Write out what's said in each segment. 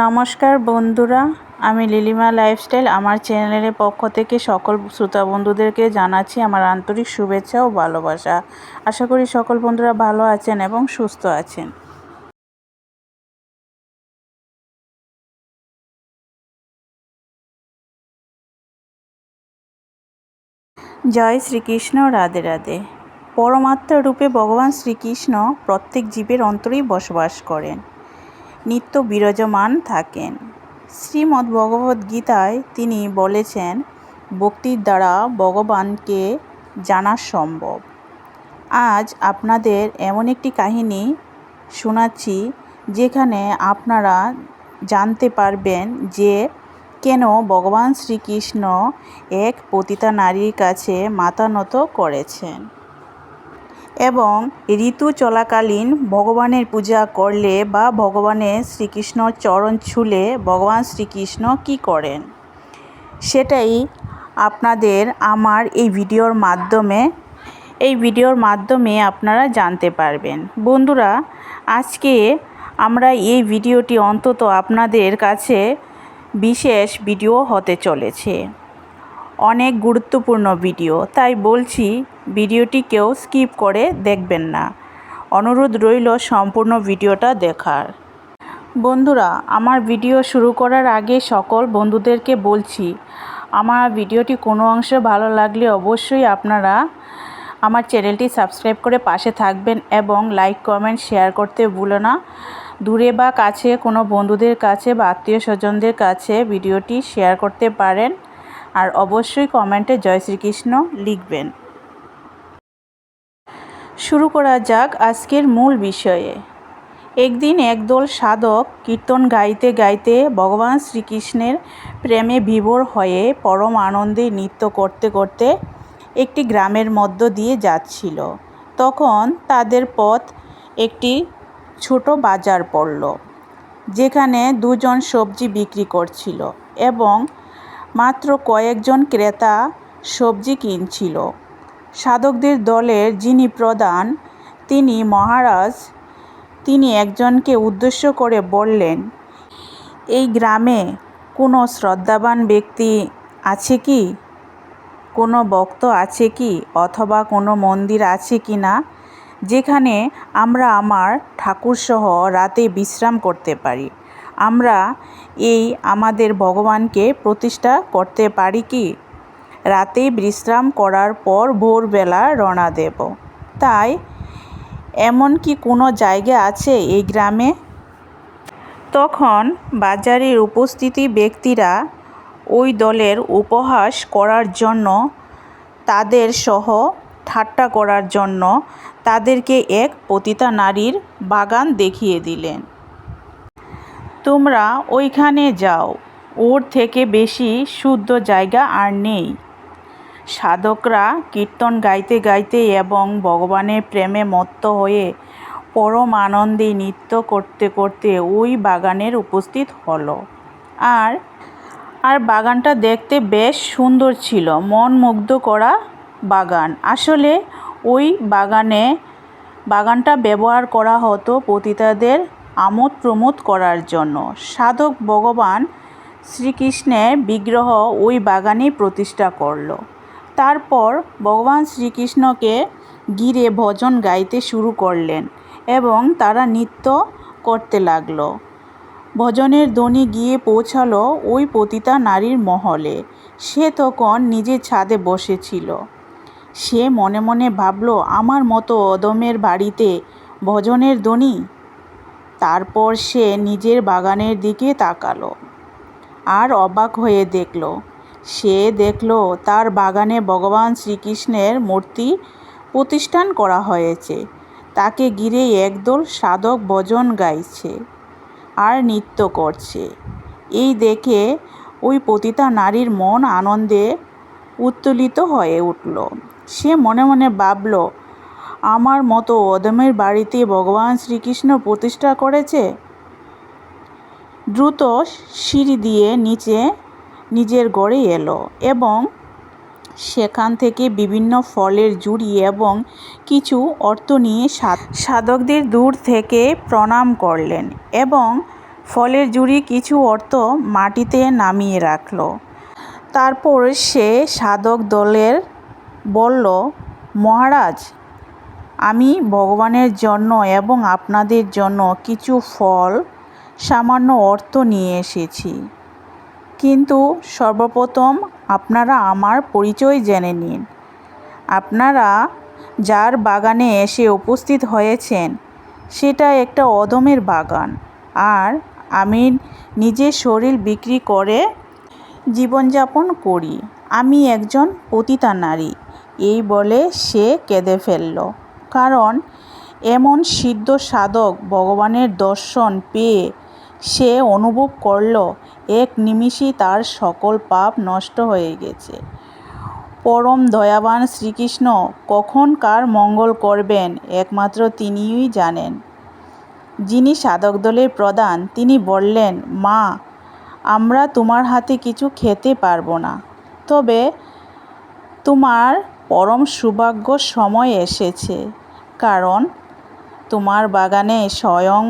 নমস্কার বন্ধুরা, আমি লিলিমা লাইফস্টাইল। আমার চ্যানেলের পক্ষ থেকে সকল শ্রোতা বন্ধুদেরকে জানাচ্ছি আমার আন্তরিক শুভেচ্ছা ও ভালোবাসা। আশা করি সকল বন্ধুরা ভালো আছেন এবং সুস্থ আছেন। জয় শ্রীকৃষ্ণ, রাধে রাধে। পরমাত্মা রূপে ভগবান শ্রীকৃষ্ণ প্রত্যেক জীবের অন্তরেই বসবাস করেন। নিত্য বিরাজমান থাকেন। শ্রীমদ্ ভগবদ গীতায় তিনি বলেছেন, ভক্তির দ্বারা ভগবানকে জানা সম্ভব। আজ আপনাদের এমন একটি কাহিনী শোনাচ্ছি, যেখানে আপনারা জানতে পারবেন যে কেন ভগবান শ্রীকৃষ্ণ এক পতিতা নারীর কাছে মাথা নত করেছেন। এবং ঋতু চলাকালীন ভগবানের পূজা করলে বা ভগবানের শ্রীকৃষ্ণর চরণ ছুলে ভগবান শ্রীকৃষ্ণ কি করেন? সেটাই আপনাদের আমার এই ভিডিওর মাধ্যমে, এই ভিডিওর মাধ্যমে আপনারা জানতে পারবেন। বন্ধুরা, আজকে আমরা এই ভিডিওটি অন্তত আপনাদের কাছে বিশেষ ভিডিও হতে চলেছে। অনেক গুরুত্বপূর্ণ ভিডিও, তাই বলছি ভিডিওটি কেউ স্কিপ করে দেখবেন না। অনুরোধ রইল সম্পূর্ণ ভিডিওটা দেখার। বন্ধুরা, আমার ভিডিও শুরু করার আগে সকল বন্ধুদেরকে বলছি, আমার ভিডিওটি কোনো অংশে ভালো লাগলে অবশ্যই আপনারা আমার চ্যানেলটি সাবস্ক্রাইব করে পাশে থাকবেন এবং লাইক, কমেন্ট, শেয়ার করতে ভুলো না। দূরে বা কাছে কোনো বন্ধুদের কাছে বা আত্মীয় স্বজনদের কাছে ভিডিওটি শেয়ার করতে পারেন। আর অবশ্যই কমেন্টে জয় শ্রীকৃষ্ণ লিখবেন। শুরু করা যাক আজকের মূল বিষয়ে। একদিন একদল সাধক কীর্তন গাইতে গাইতে ভগবান শ্রীকৃষ্ণের প্রেমে বিভোর হয়ে পরম আনন্দে নৃত্য করতে করতে একটি গ্রামের মধ্য দিয়ে যাচ্ছিল। তখন তাদের পথ একটি ছোট বাজার পড়ল, যেখানে দুজন সবজি বিক্রি করছিল এবং মাত্র কয়েকজন ক্রেতা সবজি কিনছিল। সাধকদের দলের যিনি প্রধান, তিনি মহারাজ, তিনি একজনকে উদ্দেশ্য করে বললেন, এই গ্রামে কোনো শ্রদ্ধাবান ব্যক্তি আছে কি? কোনো ভক্ত আছে কি? অথবা কোনো মন্দির আছে কি না? যেখানে আমরা আমার ঠাকুরসহ রাতে বিশ্রাম করতে পারি। আমরা এই আমাদের ভগবানকে প্রতিষ্ঠা করতে পারি কি? রাতে বিশ্রাম করার পর ভোরবেলা রওনা দেব। তাই, এমন কি কোনো জায়গা আছে এই গ্রামে? তখন বাজারের উপস্থিতি ব্যক্তিরা ওই দলের উপহাস করার জন্য, তাদের সহ ঠাট্টা করার জন্য তাদেরকে এক পতিতা নারীর বাগান দেখিয়ে দিলেন। তোমরা ওইখানে যাও, ওর থেকে বেশি শুদ্ধ জায়গা আর নেই। সাধকরা কীর্তন গাইতে গাইতে এবং ভগবানের প্রেমে মত্ত হয়ে পরম আনন্দে নৃত্য করতে করতে ওই বাগানের উপস্থিত হলো। আর আর বাগানটা দেখতে বেশ সুন্দর ছিল, মন মুগ্ধ করা বাগান। আসলে ওই বাগানে, বাগানটা ব্যবহার করা হতো পতিতাদের আমোদ প্রমোদ করার জন্য। সাধক ভগবান শ্রীকৃষ্ণের বিগ্রহ ওই বাগানে প্রতিষ্ঠা করল। তারপর ভগবান শ্রীকৃষ্ণকে ঘিরে ভজন গাইতে শুরু করলেন এবং তারা নৃত্য করতে লাগল। ভজনের ধ্বনি গিয়ে পৌঁছালো ওই পতিতা নারীর মহলে। সে তখন নিজের ছাদে বসেছিল। সে মনে মনে ভাবল, আমার মতো অদমের বাড়িতে ভজনের ধ্বনি তারপর সে নিজের বাগানের দিকে তাকালো আর অবাক হয়ে দেখল। সে দেখল তার বাগানে ভগবান শ্রীকৃষ্ণের মূর্তি প্রতিষ্ঠান করা হয়েছে। তাকে ঘিরে একদল সাধক ভজন গাইছে আর নৃত্য করছে। এই দেখে ওই পতিতা নারীর মন আনন্দে উত্তোলিত হয়ে উঠল। সে মনে মনে ভাবল আমার মতো অদমের বাড়িতে ভগবান শ্রীকৃষ্ণ প্রতিষ্ঠা করেছে? দ্রুত সিঁড়ি দিয়ে নিচে নিজের গড়ে এলো এবং সেখান থেকে বিভিন্ন ফলের জুড়ি এবং কিছু অর্থ নিয়ে সাধকদের দূর থেকে প্রণাম করলেন এবং ফলের জুড়ি কিছু অর্থ মাটিতে নামিয়ে রাখল। তারপর সে সাধক দলের বলল, মহারাজ আমি ভগবানের জন্য এবং আপনাদের জন্য কিছু ফল, সামান্য অর্থ নিয়ে এসেছি। কিন্তু সর্বপ্রথম আপনারা আমার পরিচয় জেনে নিন। আপনারা যার বাগানে এসে উপস্থিত হয়েছেন, সেটা একটা অদমের বাগান। আর আমি নিজের শরীর বিক্রি করে জীবনযাপন করি। আমি একজন পতিতা নারী এই বলে সে কেঁদে ফেলল। কারণ এমন সিদ্ধ সাধক ভগবানের দর্শন পেয়ে সে অনুভব করল, এক নিমিষেই তার সকল পাপ নষ্ট হয়ে গেছে। পরম দয়াবান শ্রীকৃষ্ণ কখন কার মঙ্গল করবেন একমাত্র তিনিই জানেন। যিনি সাধক দলের প্রধান, তিনি বললেন, মা, আমরা তোমার হাতে কিছু খেতে পারব না। তবে তোমার পরম সৌভাগ্য সময় এসেছে। কারণ তোমার বাগানে স্বয়ং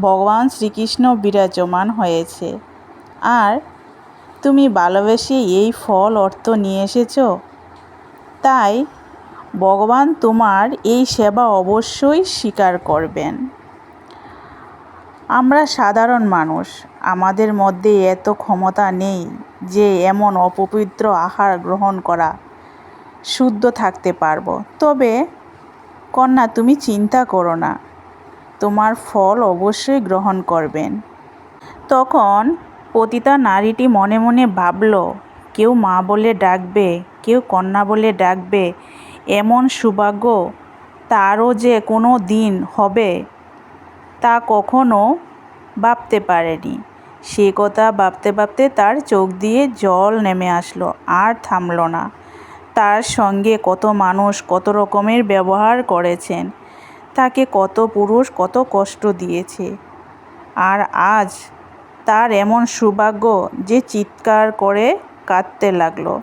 ভগবান শ্রীকৃষ্ণ বিরাজমান হয়েছে। আর তুমি ভালোবেসে এই ফল অর্থ নিয়ে এসেছ? তাই ভগবান তোমার এই সেবা অবশ্যই স্বীকার করবেন। আমরা সাধারণ মানুষ, আমাদের মধ্যে এত ক্ষমতা নেই যে এমন অপবিত্র আহার গ্রহণ করা শুদ্ধ থাকতে পারব। তবে কন্যা, তুমি চিন্তা করো না। তোমার ফল অবশ্যই গ্রহণ করবেন। তখন পতিতা নারীটি মনে মনে ভাবল, কেউ মা বলে ডাকবে, কেউ কন্যা বলে ডাকবে, এমন সৌভাগ্য তারও যে কোনো দিন হবে তা কখনো ভাবতে পারেনি। সে কথা ভাবতে ভাবতে তার চোখ দিয়ে জল নেমে আসলো, আর থামল না। তার সঙ্গে কত মানুষ কত রকমের ব্যবহার করেছেন। তাকে কত পুরুষ কত কষ্ট দিয়েছে। আর আজ তার এমন সৌভাগ্য যে চিৎকার করে কাঁদতে লাগল।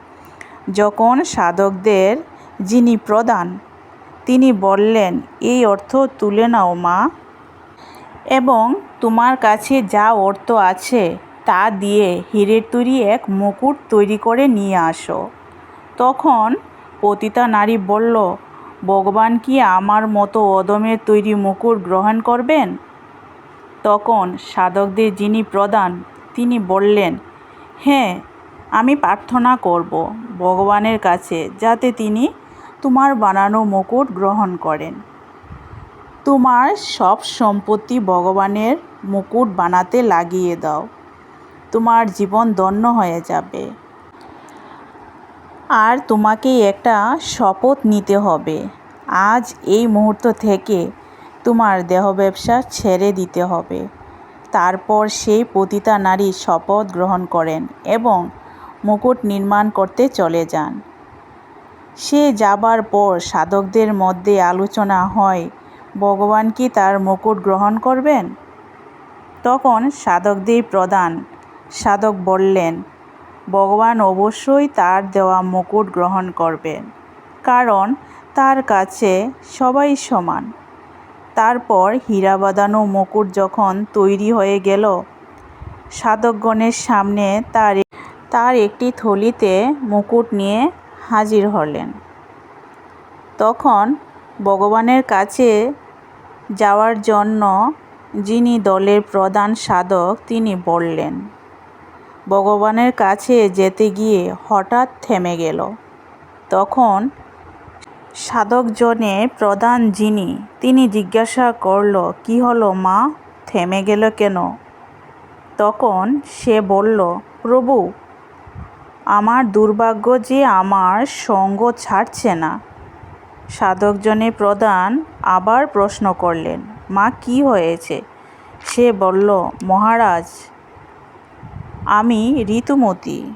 যখন সাধকদের যিনি প্রধান, তিনি বললেন, এই অর্থ তুলে নাও মা। এবং তোমার কাছে যা অর্থ আছে তা দিয়ে হীরের তৈরি এক মুকুট তৈরি করে নিয়ে আসো। তখন পতিতা নারী বলল, ভগবান কি আমার মতো অদমের তৈরি মুকুট গ্রহণ করবেন? তখন সাধকদের যিনি প্রধান, তিনি বললেন হ্যাঁ আমি প্রার্থনা করব ভগবানের কাছে যাতে তিনি তোমার বানানো মুকুট গ্রহণ করেন। তোমার সব সম্পত্তি ভগবানের মুকুট বানাতে লাগিয়ে দাও। তোমার জীবন ধন্য হয়ে যাবে। আর তোমাকে একটা শপথ নিতে হবে। আজ এই মুহূর্ত থেকে তোমার দেহ ব্যবসা ছেড়ে দিতে হবে। তারপর সেই পতিতা নারী শপথ গ্রহণ করেন এবং মুকুট নির্মাণ করতে চলে যান। সে যাবার পর সাধকদের মধ্যে আলোচনা হয়, ভগবান কি তার মুকুট গ্রহণ করবেন? তখন সাধকদের প্রধান সাধক বললেন ভগবান অবশ্যই তার দেওয়া মুকুট গ্রহণ করবেন, কারণ তার কাছে সবাই সমান। তারপর হীরা বাঁধানো মুকুট যখন তৈরি হয়ে গেল, সাধকগণের সামনে তার তার একটি থলিতে মুকুট নিয়ে হাজির হলেন। তখন ভগবানের কাছে যাওয়ার জন্য যিনি দলের প্রধান সাধক, তিনি বললেন ভগবানের কাছে যেতে গিয়ে হঠাৎ থেমে গেল। তখন সাধকজনে প্রধান যিনি, তিনি জিজ্ঞাসা করল, কি হলো মা? থেমে গেল কেন? তখন সে বলল, প্রভু, আমার দুর্ভাগ্য যে আমার সঙ্গ ছাড়ছে না। সাধকজনে প্রধান আবার প্রশ্ন করলেন, মা, কি হয়েছে? সে বলল, মহারাজ আমি ঋতুমতী।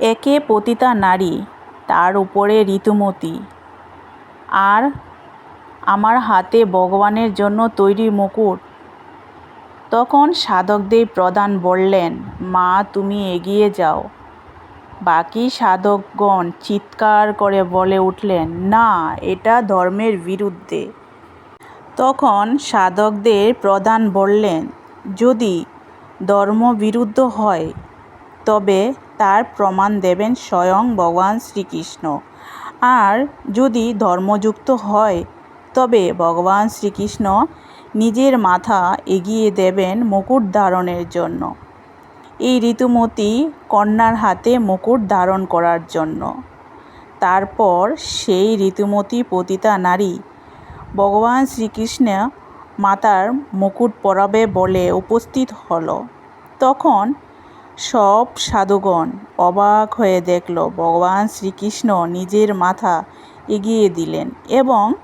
একে পতিতা নারী, তার উপরে ঋতুমতী। আর আমার হাতে ভগবানের জন্য তৈরি মুকুট। তখন সাধকদের প্রধান বললেন, মা, তুমি এগিয়ে যাও। বাকি সাধকগণ চিৎকার করে বলে উঠলেন, না, এটা ধর্মের বিরুদ্ধে। তখন সাধকদের প্রধান বললেন, যদি ধর্মবিরুদ্ধ হয়, তবে তার প্রমাণ দেবেন স্বয়ং ভগবান শ্রীকৃষ্ণ। আর যদি ধর্মযুক্ত হয়, তবে ভগবান শ্রীকৃষ্ণ নিজের মাথা এগিয়ে দেবেন মুকুট ধারণের জন্য। এই ঋতুমতী কন্যার হাতে মুকুট ধারণ করার জন্য। তারপর সেই ঋতুমতী পতিতা নারী ভগবান শ্রীকৃষ্ণ মাতার মুকুট পরাবে বলে উপস্থিত হল। তখন সব সাধুগণ অবাক হয়ে দেখল, ভগবান শ্রীকৃষ্ণ নিজের মাথা এগিয়ে দিলেন এবং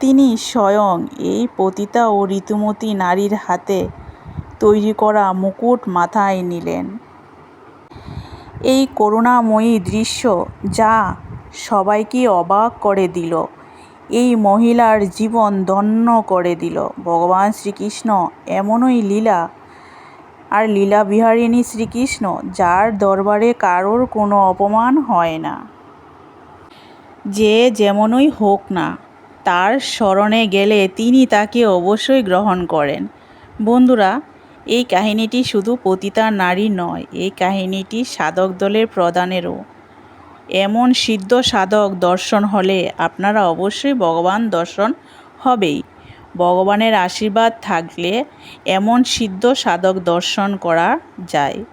তিনি স্বয়ং এই পতিতা ও ঋতুমতী নারীর হাতে তৈরি করা মুকুট মাথায় নিলেন। এই করুণাময়ী দৃশ্য যা সবাইকে অবাক করে দিল। এই মহিলার জীবন ধন্য করে দিল। ভগবান শ্রীকৃষ্ণ, এমনই লীলা। আর লীলা বিহারিণী শ্রীকৃষ্ণ, যার দরবারে কারোর কোনো অপমান হয় না। যে যেমনই হোক না, তার স্মরণে গেলে তিনি তাকে অবশ্যই গ্রহণ করেন। বন্ধুরা, এই কাহিনীটি শুধু পতিতা নারী নয়, এই কাহিনীটি সাধক দলের প্রদানেরও এমন সিদ্ধ সাধক দর্শন হলে আপনারা অবশ্যই ভগবান দর্শন হবেই। ভগবানের আশীর্বাদ থাকলে এমন সিদ্ধ সাধক দর্শন করা যায়।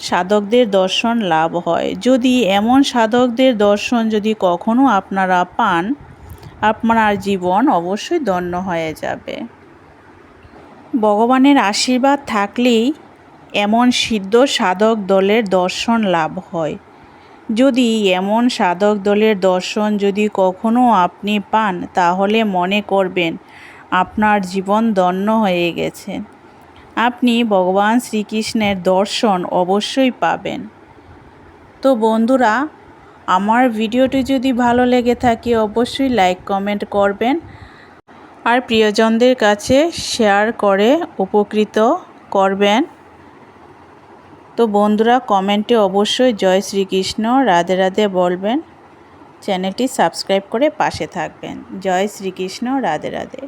সাধকদের দর্শন লাভ হয়। যদি এমন সাধকদের দর্শন যদি কখনো আপনারা পান, আপনার জীবন অবশ্যই ধন্য হয়ে যাবে। ভগবানের আশীর্বাদ থাকলেই এমন সিদ্ধ সাধক দলের দর্শন লাভ হয়। যদি এমন সাধক দলের দর্শন যদি কখনো আপনি পান, তাহলে মনে করবেন আপনার জীবন ধন্য হয়ে গেছে। আপনি ভগবান শ্রীকৃষ্ণের দর্শন অবশ্যই পাবেন। তো বন্ধুরা, আমার ভিডিওটি যদি ভালো লেগে থাকে, অবশ্যই লাইক, কমেন্ট করবেন। আর প্রিয়জনদের কাছে শেয়ার করে উপকৃত করবেন। তো বন্ধুরা, কমেন্টে অবশ্যই জয় শ্রীকৃষ্ণ। রাধে রাধে বলবেন। চ্যানেলটি সাবস্ক্রাইব করে পাশে থাকবেন। জয় শ্রীকৃষ্ণ, রাধে রাধে।